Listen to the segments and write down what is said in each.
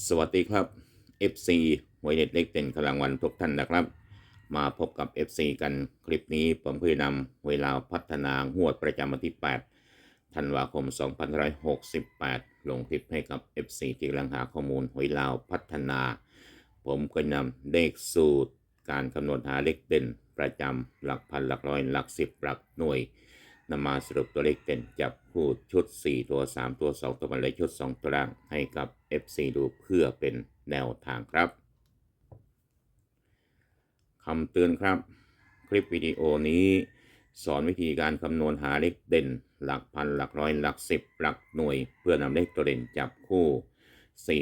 สวัสดีครับ FC ไวเน็ตเล็กเด่นกำลังวันทุกท่านนะครับ มาพบกับ FC กันคลิปนี้ผมเพื่อนำเวลาพัฒนางวดประจำวันที่ 8 ธันวาคม 2568 ลงคลิปให้กับ FC ที่กำลังหาข้อมูลหวยลาวพัฒนา ผมก็นำเลขสูตร การคำนวณหาเลขเด่นประจำหลักพันหลักร้อยหลักสิบหลักหน่วย นำมาสรุปตัวเลขเด่นจับคู่ชุด 4 ตัว 3 ตัว 2 ตัวบรรเลยชุด 2 ตัวล่างให้กับ FC ดูเพื่อเป็นแนวทางครับคำเตือนครับ คลิปวิดีโอนี้สอนวิธีการคำนวณหาเลขเด่น หลักพันหลักร้อยหลักสิบหลักหน่วย เพื่อนำเลขตัวเด่นจับคู่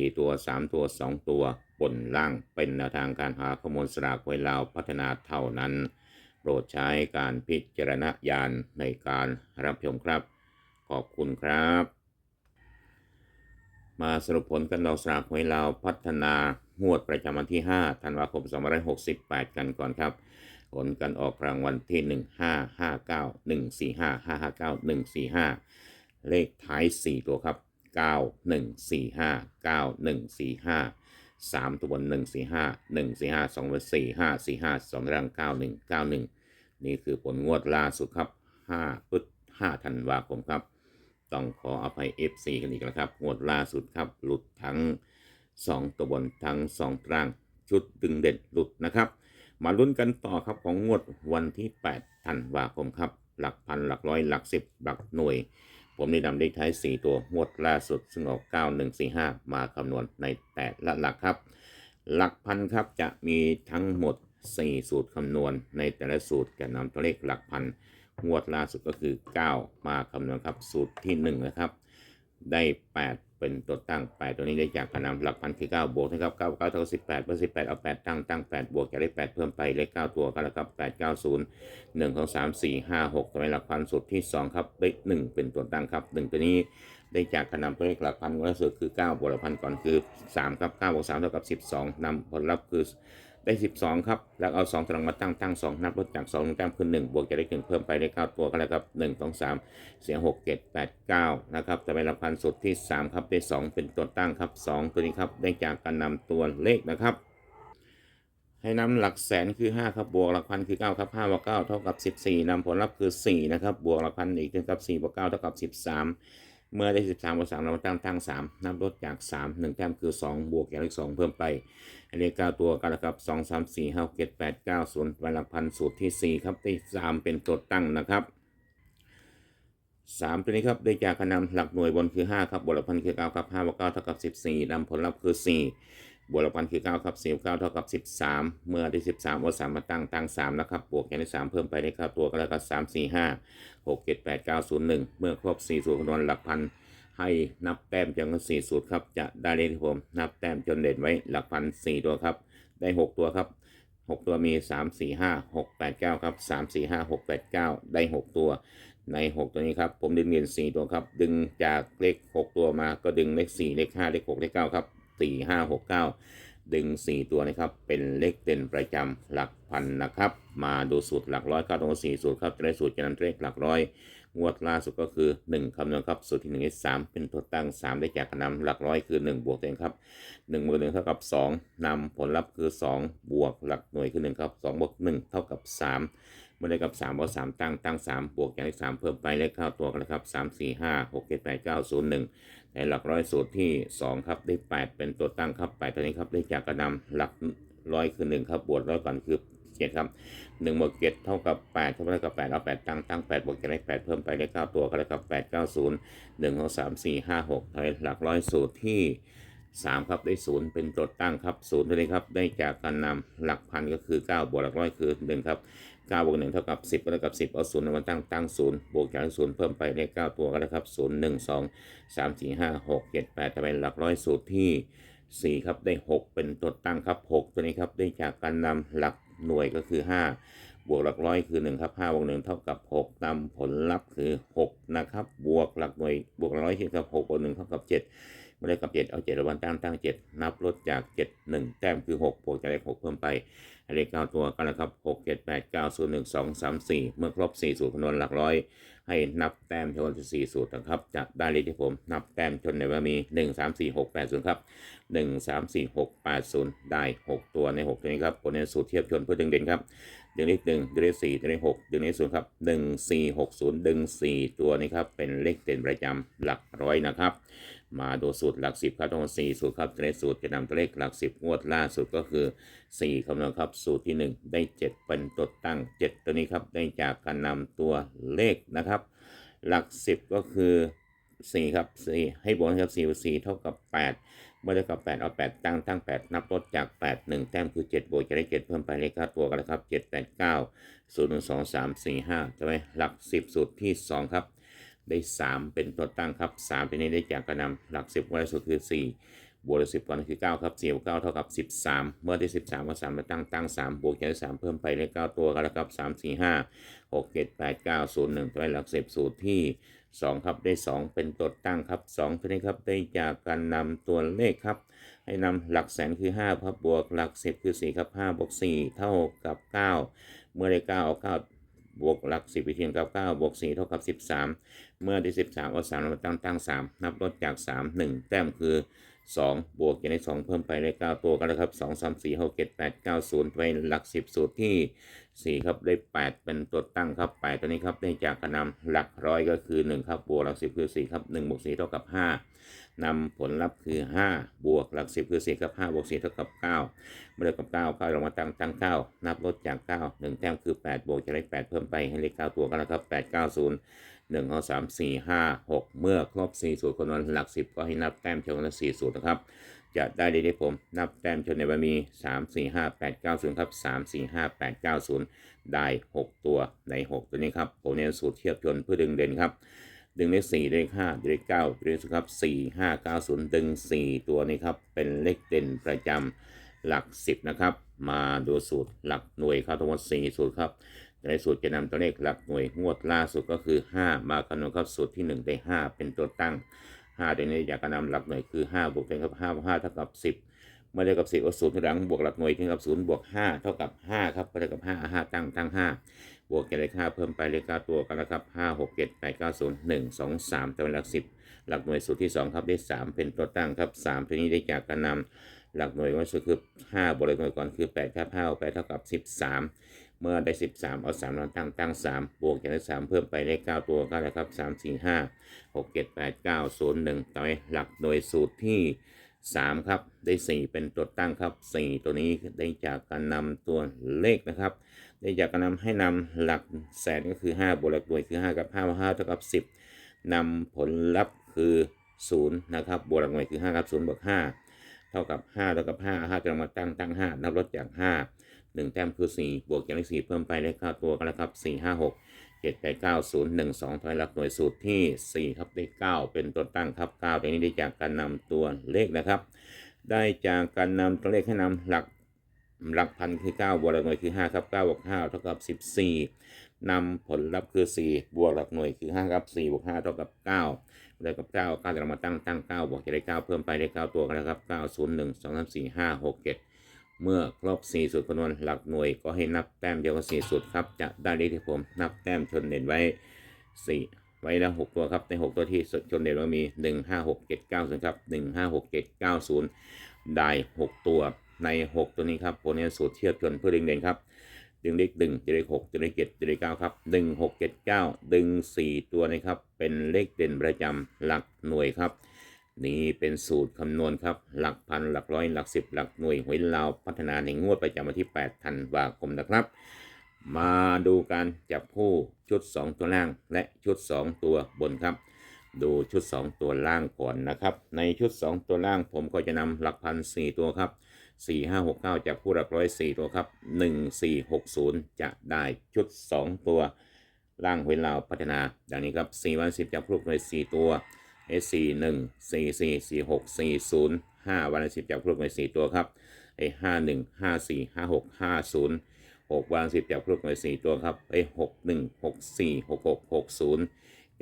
4 ตัว 3 ตัว 2 ตัวบนล่างเป็นแนวทางการหาข้อมูลสลากหวยลาวพัฒนาเท่านั้น โปรดใช้การพิจารณญาณในการรับชมครับ ขอบคุณครับ มาสรุปผลกันดอกสลากหวยลาวพัฒนางวดประจำวันที่ 5 ธันวาคม 2568 กันก่อนครับ ผลกันออกรางวัลที่ 1559 145 559 145 เลขท้าย 4 ตัวครับ 9145 9145 3ตัวบน145 145 2บน45 45 2รัง91 91นี่คือผลงวดล่าสุดครับ5พฤษ5ธันวาคมครับ ต้องขออภัย FC กันอีกแล้วครับงวดล่าสุดครับ หลุดทั้ง2ตัวบนทั้ง2ตารางชุดดึงเด็ดหลุดนะครับ มาลุ้นกันต่อครับของงวดวันที่8ธันวาคมครับ หลักพันหลักร้อยหลักสิบหลักหน่วย ผมได้นำเลขท้าย 4 ตัวงวดล่าสุดซึ่งออก9145 มาคำนวณในแต่ละหลักครับ หลักพันครับจะมีทั้งหมด 4 สูตรคำนวณ ในแต่ละสูตรจะนำตัวเลขหลักพันงวดล่าสุดก็คือ 9 มาคำนวณครับ สูตรที่1นะครับได้ 8 เป็นตัวตั้ง 8 ตัวนี้ได้จากคะแนหลักพันคือ9บวกนะครับ9 9เท่ากับ18เบอร์18 เอา 8 ตั้ง ตั้ง 8 บวกจะได้ 8 เพิ่มไปเลข9ตัวกันแล้วครับ8 9 0 1 2 3 4 5 6ตัวในหลักพันสุดที่ 2 ครับเลข1เป็นตัวตั้งครับ 1 ตัวนี้ได้จากคะแนนตัวเลขหลักพันก็ล่าสุดคือ 9 บวกหลักพันก่อนคือ 3 ครับ9บวก3เท่ากับ 12นำผลลัพธ์คือ ได้ 12 ครับ แล้วเอา2ตารางมาตั้งตั้ง 2 นับลดจาก2ลงแต้มขึ้น1บวกจะได้1เพิ่มไปได้ 9 ตัวก็แล้วครับ 1 2 3 เสียง6 7 8 9 นะครับแต่เป็นละพันสุดที่ 3 ครับได้ 2 เป็นตัวตั้งครับ 2 ตัวนี้ครับ ได้จากการนำตัวเลขนะครับ ให้นำหลักแสนคือ 5 ครับ บวกหลักพันคือ 9 ครับ5บวก9เท่ากับ 14นำผลลัพธ์คือ 4 นะครับ บวกหลักพันอีกนะครับ4บวก9เท่ากับ 13 เมื่อได้13บวก3เราตั้งตั้ง3นับลดจาก3 1แต้มคือ2บวกอย่างเลข2เพิ่มไป อันนี้9ตัวกันนะครับ2 3 4 5 7 8 9 0ศูนละพันสูตรที่4ครับได้3เป็นตัวตั้งนะครับ3ตัวนี้ครับได้จากคะแนนหลักหน่วยบนคือ5ครับบวกหลักพันคือ9ครับ5บวก9เท่ากับ14นำผลลัพธ์คือ4 บวกหลักพันคือ9ครับ4บวก9เท่ากับ 13 เมื่อได้ 13เอา3มาตั้งตั้ง3นะครับบวกอย่างที่3เพิ่มไปได้9ตัวก็แล้วก็3 4 5 6 7 8 9 0 1 เมื่อครบ4สูตรคำนวณหลักพันให้นับแต้มจนกัน4สูตรครับจะได้เลขที่ผมนับแต้มจนเด่นไว้หลักพัน 4 ตัวครับ ได้ 6 ตัวครับ 6 ตัวมี 3 4 5 6 8 9 ครับ 3 4 5 6 8 9 ได้ 6 ตัวใน 6 ตัวนี้ครับผมดึงเงิน4ตัวครับดึงจากเลข 6 ตัวมาก็ดึงเลข4เลข5เลข6เลข9ครับ 4 5 6 9ดึง 4 ตัวนะครับ เป็นเลขเด่นประจำหลักพันนะครับ มาดูสูตรหลักร้อยเข้าตรงสี่สูตรครับจะได้สูตรจะนำเลขหลักร้อยงวดล่าสุดก็คือ 1คำนวณครับ สูตรที่1 3เป็นตัวตั้ง 3 ได้จากคะแนหลักร้อยคือ 1 บวกตัวเองครับ1บวก1เท่ากับ 2นำผลลัพธ์คือ 2 บวกหลักหน่วยคือ1ครับ2บวก1เท่ากับ 3 เมื่อได้กับ3บวก3ตั้งตั้ง 3 บวกอย่างที่3เพิ่มไปเลขเข้าตัวกันนะครับ3 4 5 6 7 8 9 0 1 ในหลักร้อยสูตรที่2ครับได้ 8 เป็นตัวตั้งครับ8ตัวนี้ครับได้จากกระนำหลักร้อยคือ 1 ครับบวกร้อยก่อนคือ7ครับหนึ่งบวกเจ็ดเท่ากับแปดเท่ากับแปดเอาแปดตั้งตั้งแปดบวกจะได้แปดเพิ่มไปได้เก้าตัวก็ได้กับแปดเก้าศูนย์หนึ่งสองสามสี่ห้าหกทหลักร้อยสูตรที่สามครับได้ศูนย์เป็นตัวตั้งครับศูนย์ตัวนี้ครับได้จากการนำหลักพันก็คือเก้าบวกหลักร้อยคือหนึ่งครับ เก้าบวกหนึ่งเท่ากับสิบก็เท่ากับสิบเอาศูนย์มาตั้งตั้งศูนย์บวกจากศูนย์เพิ่มไปได้เก้าตัวก็ได้ครับศูนย์หนึ่งสองสามสี่ห้าหกเจ็ดแปดทำไมหลักร้อยสูตรที่สี่ครับได้หกเป็นตัวตั้งครับหกตัวนี้ครับได้จากการนำหลักหน่วยก็คือห้าบวกหลักร้อยคือ1ครับ5บวก1เท่ากับ6นำผลลัพธ์คือ 6 นะครับ บวกหลักหน่วยบวกหลักร้อยคือกับ6บวก1เท่ากับ 7 มื่ได้กับ7เอา7ระวันตั้งตั้ง7นับลดจาก7 1แต้มคือ6บวกจากเลข6เพิ่มไปเลข9ตัวกันนะครับ6 7 8 9 0 1 2 3 4เก้าศูนย์หนึ่งสองสามสี่เมื่อครบ4สูตรคำนวณหลักร้อย ให้นับแต้มชนสี่สูตรนะครับจะได้เลขที่ผมนับแต้มชนในว่ามี1 3 4 6 8 0ครับ1 3 4 6 8 0ได้6ตัวใน6ตัวนี้ครับผลในสูตรเทียบชนเพื่อดึงเด่นครับดึงเลขหนึ่งดึงเลขสี่ดึงเลขหกดึงเลขศูนย์ครับหนึ่งสี่หกศูนย์ดึงสี่ตัวนี้ครับเป็นเลขเด่นประจำหลักร้อยนะครับ มาดูสูตรหลักสิบครับทั้งหมดสี่สูตรครับในสูตรจะนำตัวเลขหลักสิบงวดล่าสุดก็คือสี่คำนวณครับสูตรที่หนึ่งได้เจ็ดเป็นตัวตั้งเจ็ดตัวนี้ครับได้จากการนำตัวเลขนะครับ หลักสิบก็คือสี่ครับสี่ให้บวกนะครับสี่สี่เท่ากับแปดเมื่อได้กับ 8 เอา 8 ตั้งตั้ง 8 นับลดจาก 8 1 แต้มคือ 7 บวกจะได้ 7 เพิ่มไปเลขค่าตัวกันแล้วครับ 7 8 9 0 1 2 3 4 5จะไปหลัก 10 สูตรที่ 2 ครับ ได้ 3 เป็นตัวตั้งครับ3เป็นนี้ได้จากการนำหลัก 10วันสุดคือ 4 บวกเลย10ก่อนคือ 9 ครับ4บวก9เท่ากับ 13 เมื่อได้ 13ก็3มาตั้งตั้ง 3 บวกจะได้3เพิ่มไปเลข9ตัวกันแล้วครับ 3 4 5 6 7 8 9 0 1จะไปหลัก 10 สูตรที่สองครับได้สองเป็นตัวตั้งครับสองตัวนี้ครับได้จากการนำตัวเลขครับ ให้นำหลักแสนคือ5ครับบวกหลักสิบคือ 4 ครับ5บวก4เท่ากับ 9 เมื่อได้9เอา9 บวกหลัก10ไปเทียงกับ9บวก4เท่ากับ 13 เมื่อได้13 เอา3มาตั้งตั้ง 3 นับลดจาก 3 1 แต้มคือ 2 บวกจะได้2เพิ่มไปได้9ตัวกันแล้วครับ 2 3 4 6 7 8 9 0ไปหลัก 10 สูตรที่ 4 ครับได้ 8 เป็นตัวตั้งครับ 8 ตัวนี้ครับได้จากการนำหลักร้อยก็คือ 1 ครับบวกหลัก 10 คือ 4 ครับ1บวก4เท่ากับ 5 นำผลลัพธ์คือ 5 บวกหลัก 10 คือ4ครับ 5 บวก4เท่ากับ 9 เมื่อได้กับ 9 9เรามาตั้งตั้ง 9 นับลดจาก 9 1 แต้มคือ 8 บวกจะได้ 8 เพิ่มไปให้เลข 9 ตัวกันแล้วครับ 8 9 0 1 2 3 4 5 6 เมื่อครบ 4 สูตรคำนวณหลัก 10 ก็ให้นับแต้มชนละ 4 สูตรนะครับ จะได้เลขที่ผมนับแต้มชนในบารมี 3 4 5 8 9 0 ครับ 3 4 5 8 9 0 ได้ 6 ตัวใน 6 ตัวนี้ครับผมเน้นสูตรเทียบชนเพื่อดึงเด่นครับ ดึงเลข4เลข5เลข9เลข10ครับ4 5 9 0 ดึง 4 ตัวนี้ครับ เป็นเลขเด่นประจำหลัก 10 นะครับ มาดูสูตรหลักหน่วยครับทั้งหมด4สูตรครับในสูตรจะนำตัวเลขหลักหน่วยงวดล่าสุดก็คือ 5 มาคำนวณครับสูตรที่ 1 ได้ 5 เป็นตัวตั้ง5ตัวนี้อยากจะนำหลักหน่วยคือ5บวกเป็นครับ5บวก5เท่ากับ 10 เมื่อได้กับ10เอาศูนย์ทีหลังบวกหลักหน่วยที่กับ0บวก5เท่ากับ5ครับเมื่อได้กับ5 5ตั้งตั้ง5 บวกเกันเลข5เพิ่มไปเลข9ตัวกันแล้วครับ5 6 7 8 9 0 1 2 3ตัวหลัก10หลักหน่วยสูตรที่2ครับได้3เป็นตัวตั้งครับ3ตัวนี้ได้จากการนำหลักหน่วยก็คือ5บวกเลขหน่วยก่อนคือ8ครับ5เอาไปเท่ากับ13เมื่อได้ 13 เอา3มาตั้งตั้ง 3 บวกจากเลข3เพิ่มไปเลข9ตัวกันแล้วครับ 3 4 5 6 7 8 9 0 1 ต่อไปหลักหน่วยสูตรที่ 3 ครับ ได้ 4 เป็นตัวตั้งครับ 4 ตัวนี้ได้จากการนำตัวเลขนะครับ ได้จากการนำให้นำหลักแสนก็คือ5บวกหลักหน่วยคือ 5 กับ5บวก5เท่ากับ 10นำผลลัพธ์คือ0นะครับบวกหลักหน่วยคือ 5 กับ0บวก5เท่ากับ 5 เท่ากับ 5 5จะมาตั้งตั้ง 5 นับลดจาก 5 1 แต้มคือ 4 บวกจากเลข4เพิ่มไปเลข9ตัวกันแล้วครับ 4 5 6 7 8 9 0 1 2ถอยหลักหน่วยสูตรที่ 4 ครับได้ 9 เป็นตัวตั้งครับ9ตัวนี้ได้จากการนำตัวเลขนะครับ ได้จากการนำตัวเลขให้นำหลัก หลักพันคือ 9 บวกหลักหน่วยคือ 5 ครับ9บวก5เท่ากับ 14นำผลลัพธ์คือ 4 บวกหลักหน่วยคือ 5 ครับ4บวก5เท่ากับ9ได้กับ9 9จะมาตั้งตั้ง9บวกจะได้9เพิ่มไปได้9ตัวกันแล้วครับ9 0 1 2 3 4 5 6 7 เมื่อครบ4สูตรคำนวณหลักหน่วยก็ให้นับแต้มเดียวกับ4สูตรครับ จะได้เลขที่ผมนับแต้มชนเด่นไว้ 4 ไว้แล้ว6ตัวครับ ใน 6 ตัวที่ชนเด่นว่ามี 1 5 6 7 9 0ครับ1 5 6 7 9 0 ได้ 6 ตัว ใน 6 ตัวนี้ครับผมเนี่ยสูตรเทียบชนเพื่อดึงเด่นครับดึงเลขหนึ่งจะได้หกจะได้เจ็ดจะได้เก้าครับดึงหกเจ็ดเก้าดึงสี่ตัวนะครับ เป็นเลขเด่นประจำหลักหน่วยครับ นี่เป็นสูตรคำนวณครับ หลักพันหลักร้อยหลักสิบหลักหน่วยหวยลาวพัฒนาในงวดประจำวันที่8ธันวาคมนะครับ มาดูการจับคู่ชุด 2 ตัวล่างและชุด 2 ตัวบนครับ ดูชุด 2 ตัวล่างก่อนนะครับ ในชุด 2 ตัวล่างผมก็จะนำหลักพัน4ตัวครับ 4 5 6 9จับคู่หลักร้อย4ตัวครับ1 4 6 0จะได้ชุด2ตัวล่างหวลาพัฒนาดังนี้ครับ4วัน10จับคู่หน่วย4ตัว S 4 1 4 4 4 6 4 0 5วัน10จับคู่หน่วย4ตัวครับไอ้5 1 5 4 5 6 5 0 6วัน10จับคู่หน่วย4ตัวครับไอ้6 1 6 4 6 6 6 0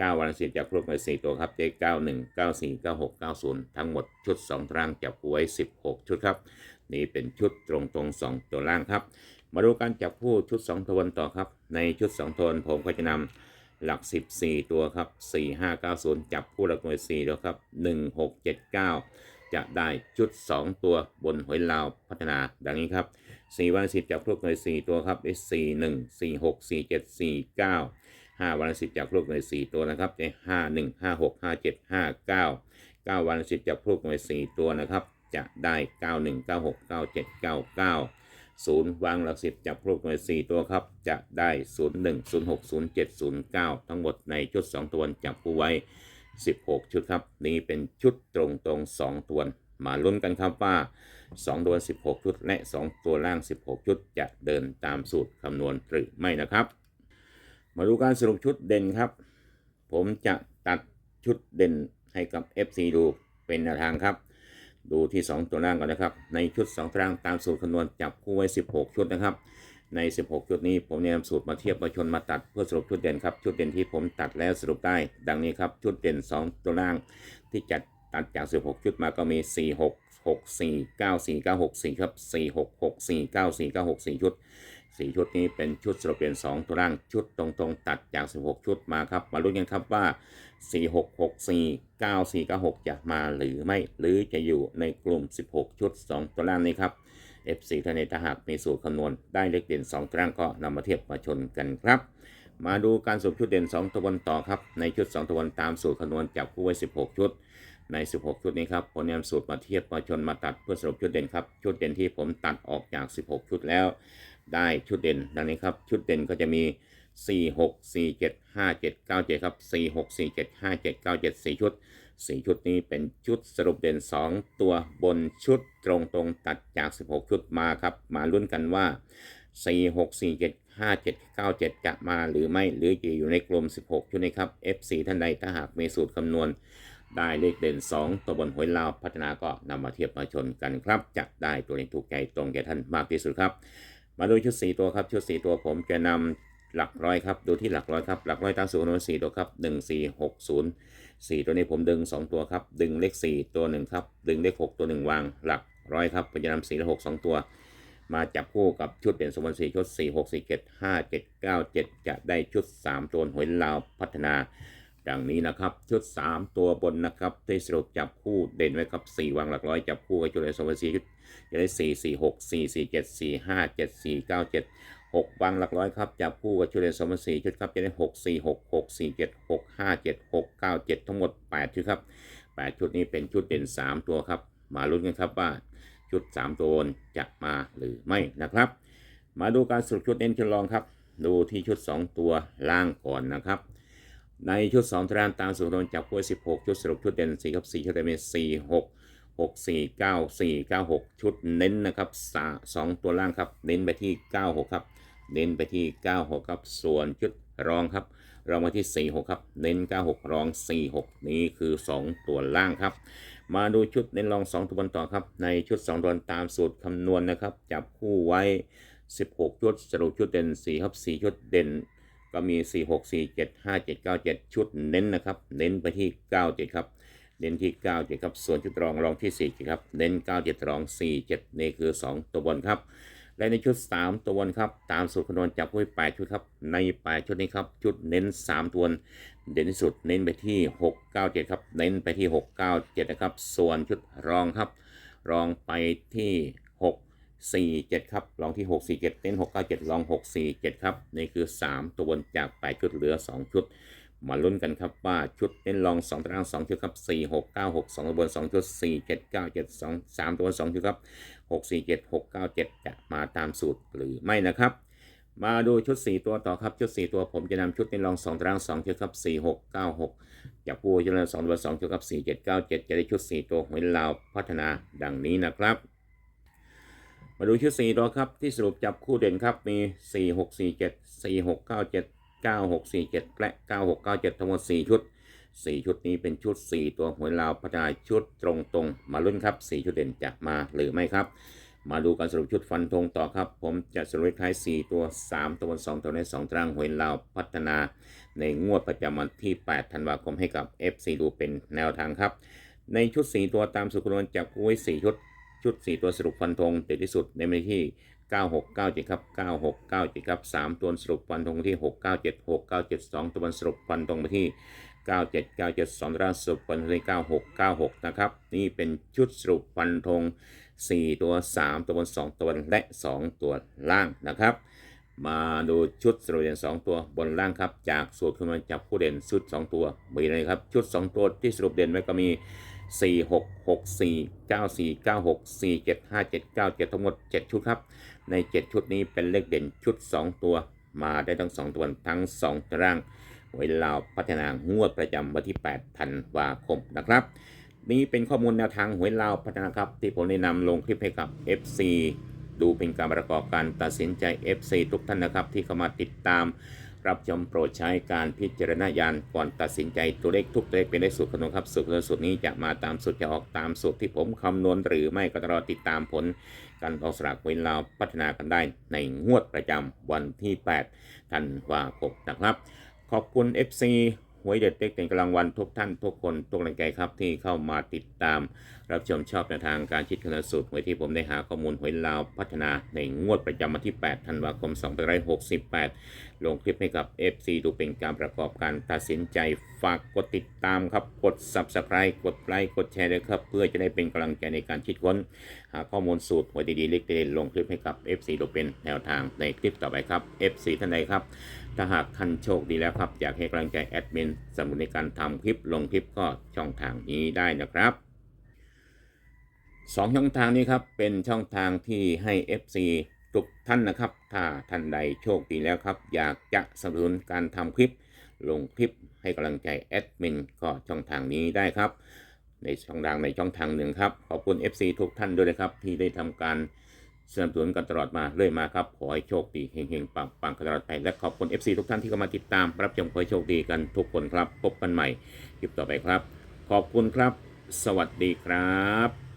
9วัน10จับคู่หน่วย4ตัวครับเจ๊9 1 9 4 9 6 9 0ทั้งหมดชุด2ตารางจับคู่ไว้16ชุดครับ นี่เป็นชุดตรงตรงๆสองตัวล่างครับ มาดูการจับคู่ชุด 2 ทวนต่อครับ ในชุด 2 ทวนผมก็จะนหลัก 14 ตัวครับ 4590 จับคู่หลักหน่วย4ตัวครับ 1679 จะได้ชุด 2 ตัวบนหวยลาวพัฒนาดังนี้ครับ 4 วัน10จับคู่หน่วย 4 ตัวครับได้41 46 47 49 5 วัน10จับคู่หน่วย4ตัวนะครับได้51 56 57 59 9 วัน10จับคู่หน่วย4ตัวนะครับ จะได้ 91 96 97 99ศูนย์วางหลักสิบจับพวกหน่วย 4 ตัวครับ จะได้ 0 1 0 6 0 7 0 9 ทั้งหมดในชุด 2 ตัวจับผู้ไว้ 16 ชุดครับ นี้เป็นชุดตรงตรงๆ2ตัวมาลุ้นกันครับว่า 2 ตัว 16 ชุด และ 2 ตัวล่าง 16 ชุด จะเดินตามสูตรคำนวณหรือไม่นะครับ มาดูการสรุปชุดเด่นครับ ผมจะตัดชุดเด่นให้กับ FC ดูเป็นแนวทางครับ ดูที่ 2 ตัวล่างก่อนนะครับ ในชุด 2ตารางตามสูตรคำนวณจับคู่ไว้ 16 ชุดนะครับ ใน 16 ชุดนี้ผมนะนำสูตรมาเทียบมาชนมาตัดเพื่อสรุปชุดเด่นครับ ชุดเด่นที่ผมตัดแล้วสรุปได้ ดังนี้ครับ ชุดเด่น 2 ตัวล่างที่จัดตัดจาก 16 ชุดมาก็มี 4 6 6 4 9 4 9 6 4 ครับ 4 6 6 4 9 4 9 6 4 ชุด 4 ชุดนี้เป็นชุดสรุปเด่น2 ตัวล่างชุดตรงๆ ตัดจาก 16 ชุดมาครับ มาลุ้นกันครับว่า 4 6 6 4 9 4 9 6 จะมาหรือไม่ หรือจะอยู่ในกลุ่ม 16 ชุด 2 ตัวล่างนี้ครับ F4 ท่านในถ้าหากมีสูตรคำนวณได้เลขเด่น 2ตารางก็นำมาเทียบมาชนกันครับมาดูการสรุปชุดเด่น 2 ตัวบนต่อครับ ในชุด 2 ตัวบนตามสูตรคำนวณจับคู่ไว้ 16 ชุด ใน 16 ชุดนี้ครับผมนำสูตรมาเทียบมาชนมาตัดเพื่อสรุปชุดเด่นครับ ชุดเด่นที่ผมตัดออกจาก 16 ชุดแล้ว ได้ชุดเด่น ดังนี้ครับ ชุดเด่นก็จะมี 4 6 4 7 5 7 9 7 ครับ 4 6 4 7 5 7 9 7 4 ชุด 4 ชุดนี้เป็นชุดสรุปเด่น 2 ตัวบนชุดตรงตรงๆตัดจาก 16 ชุดมาครับ มาลุ้นกันว่า 4 6 4 7 5 7 9 7 จะมาหรือไม่หรือจะอยู่ในกลุ่ม 16 ชุดนี้ครับ F4 ท่านใดถ้าหากมีสูตรคำนวณได้เลขเด่น 2 ตัวบนหวยลาวพัฒนาก็นำมาเทียบมาชนกันครับจะได้ตัวเลขถูกใจตรงแก่ท่านมากที่สุดครับ มาดูชุด 4 ตัวครับชุด 4 ตัวผมจะนำหลักร้อยครับดูที่หลักร้อยครับหลักร้อยตามสูตรคำนวณ4ตัวครับ1 4 6 0 4ตัวนี้ผมดึง2ตัวครับดึงเลข4ตัว1ครับดึงเลข6ตัว1วางหลักร้อยครับผมจะนำ4และ6 2ตัว มาจับคู่กับชุดเด่ยนสมบูรณ์4ชุด4 6 4 7 5 7 9 7จะได้ชุด3ตัวหวยลาวพัฒนา ดังนี้นะครับ ชุด 3 ตัวบนนะครับที่สรุปจับคู่เด่นไว้ครับ 4 วางหลักร้อยจับคู่กับชุดเด่นสมบูรณ์ชุดจะได้ 4 4 6 4 4 7 4 5 7 4 9 7 6 วางหลักร้อยครับจับคู่กับชุดเด่นสมบูรณ์4ชุดครับจะได้ 6 4 6 6 4 7 6 5 7 6 9 7 ทั้งหมด 8 ชุดครับ 8 ชุดนี้เป็นชุดเด่น 3 ตัวครับ มาลุ้นกันครับว่าชุด 3 ตัวบนจะมาหรือไม่นะครับ มาดูการสรุปชุดเน้นชุดรองครับ ดูที่ชุด 2 ตัวล่างก่อนนะครับ ในชุด2ตารางตามสูตรคำนวณจับคู่16 ชุดสรุปชุดเด่น4กับ4ชุดเด่นเป็น4 6 6 4 9 4 9 6 ชุดเน้นนะครับสาสองตัวล่างครับเน้นไปที่ 96 ครับ เน้นไปที่ 96 ครับ ส่วนชุดรองครับรองมาที่ 46 ครับ เน้น 96 รอง 46 นี้คือ 2 ตัวล่างครับ มาดูชุดเน้นรอง 2 ตัวบนต่อครับ ในชุด 2 ตัวตามสูตรคำนวณนะครับ จับคู่ไว้ 16 ชุด สรุปชุดเด่น 4 ครับ 4 ชุดเด่น ก็มี 4 6 4 7 5 7 9 7 ชุดเน้นนะครับ เน้นไปที่ 97 ครับ เน้นที่ 97 ครับ ส่วนชุดรองรองที่4ครับ เน้น 97 รอง 47 นี่คือ 2 ตัวบนครับ และในชุด 3 ตัวบนครับ ตามสูตรคำนวณจับไว้8ชุดครับ ใน 8 ชุดนี้ครับ ชุดเน้น 3 ตัว เด่นที่สุด เน้นไปที่ 697 ครับ เน้นไปที่ 697 นะครับ ส่วนชุดรองครับ รองไปที่ 47 ครับรองที่ 647เน้น 697รอง 647 ครับ นี่คือ 3 ตัวบนจาก 8 ชุดเหลือ 2 ชุด มาลุ้นกันครับว่าชุดเน้นรอง 2ตาราง 2 ชุดครับ 4 6 9 6 2ตัวบน 2 ชุด 4 7 9 7 2 3 ตัวบน 2 ชุดครับ 6 4 7 6 9 7 จะมาตามสูตรหรือไม่นะครับมาดูชุด 4 ตัวต่อครับ ชุด 4 ตัวผมจะนำชุดเน้นรอง 2ตาราง2ชุดครับ 4 6 9 6จับคู่จะเล่น2ตัว2ชุดครับ 4 7 9 7 จะได้ชุด 4 ตัวหวยลาวพัฒนาดังนี้นะครับ มาดูชุด4ตัวครับที่สรุปจับคู่เด่นครับมี 4 6 4 7 4 6 9 7 9 6 4 7 และ 9 6 9 7 ทั้งหมด 4 ชุด 4 ชุดนี้เป็นชุด 4 ตัวหวยลาวพัฒนาชุดตรงตรงๆ มาลุ้นครับ 4 ชุดเด่นจะมาหรือไม่ครับ มาดูการสรุปชุดฟันธงต่อครับ ผมจะสรุปท้าย 4 ตัว 3 ตัวบน2ตัวใน2ตารางหวยลาวพัฒนา ในงวดประจำวันที่ 8 ธันวาคมให้กับ FC ดูเป็นแนวทางครับ ในชุด 4 ตัวตามสุขนวลจับคู่ไว้4ชุด ชุด 4 ตัวสรุปฟันธงเด็ดที่สุดในวันที่ 9697 ครับ 9697 ครับ 3 ตัวสรุปฟันธงที่ 697 6972 ตัวบนสรุปฟันธงไปที่ 97972ร่างสรุปฟันธงที่ 9696 นะครับ นี่เป็นชุดสรุปฟันธง 4 ตัว 3 ตัวบน 2 ตัวและ 2 ตัวล่างนะครับมาดูชุดสรุปเด่น2ตัวบนล่างครับ จากสูตรคำนวณจับผู้เด่นชุด 2 ตัวมีอะไรครับ ชุด 2 ตัวที่สรุปเด่นไว้ก็มี 4 6 6 4 9 4 9 6 4 7 5 7 9 7 ทั้งหมด 7 ชุดครับ ใน 7 ชุดนี้เป็นเลขเด่นชุด 2 ตัว มาได้ทั้ง 2 ตัวทั้ง 2 ตารางเวลาพัฒนางวดประจำวันที่ 8 ธันวาคมนะครับ นี่เป็นข้อมูลแนวทางหวยลาวพัฒนาครับที่ผมได้นำลงคลิปให้กับ FC ดูเป็นการประกอบการตัดสินใจ FC ทุกท่านนะครับ ที่เข้ามาติดตาม รับชมโปรดใช้การพิจารณาญาณก่อนตัดสินใจตัวเลขทุกตัวเลขเป็นเลขสูตรคำนวณครับสูตรคำนวณสูตรนี้จะมาตามสูตรจะออกตามสูตรที่ผมคำนวณหรือไม่ก็รอติดตามผลการออกสลากหวลาพัฒนากันได้ในงวดประจำวันที่ 8 ธันวาคมนะครับ ขอบคุณ FC หวยเด็ดเด็กเด่นกำลังวันทุกท่านทุกคนทุกแรงใจครับที่เข้ามาติดตาม รับชมชอบในทางการคิดคะสูตรหวยที่ผมได้หาข้อมูลหวยลาวพัฒนาในงวดประจำวันที่ 8 ธันวาคม 2568 ลงคลิปให้กับ FC ดูเป็นการประกอบการตัดสินใจฝากกดติดตามครับ กด Subscribe กดไลค์กดแชร์ด้วยครับ เพื่อจะได้เป็นกำลังใจในการคิดค้น หาข้อมูลสูตรหวดีๆเล็กๆลงคลิปให้กับ FC ดูเป็นแนวทางในคลิปต่อไปครับ FC ท่านใดครับ ถ้าหากท่านโชคดีแล้วครับ อยากให้กำลังใจแอดมินสำหรับในการทำคลิปลงคลิปก็ช่องทางนี้ได้นะครับสองช่องทางนี้ครับเป็นช่องทางที่ให้ FC ทุกท่านนะครับ ถ้าท่านใดโชคดีแล้วครับ อยากจะสนับสนุนการทำคลิป ลงคลิปให้กำลังใจแอดมินก็ช่องทางนี้ได้ครับ ในช่องทางในช่องทางหนึ่งครับ ขอบคุณ FC ทุกท่านด้วยนะครับ ที่ได้ทำการสนับสนุนกันตลอดมาเรื่อยมาครับ ขอให้โชคดีเฮงๆปังปังๆกันตลอดไปและขอบคุณ FC ทุกท่านที่เข้ามาติดตาม รับชมขอให้โชคดีกันทุกคนครับ พบกันใหม่คลิปต่อไปครับ ขอบคุณครับ สวัสดีครับ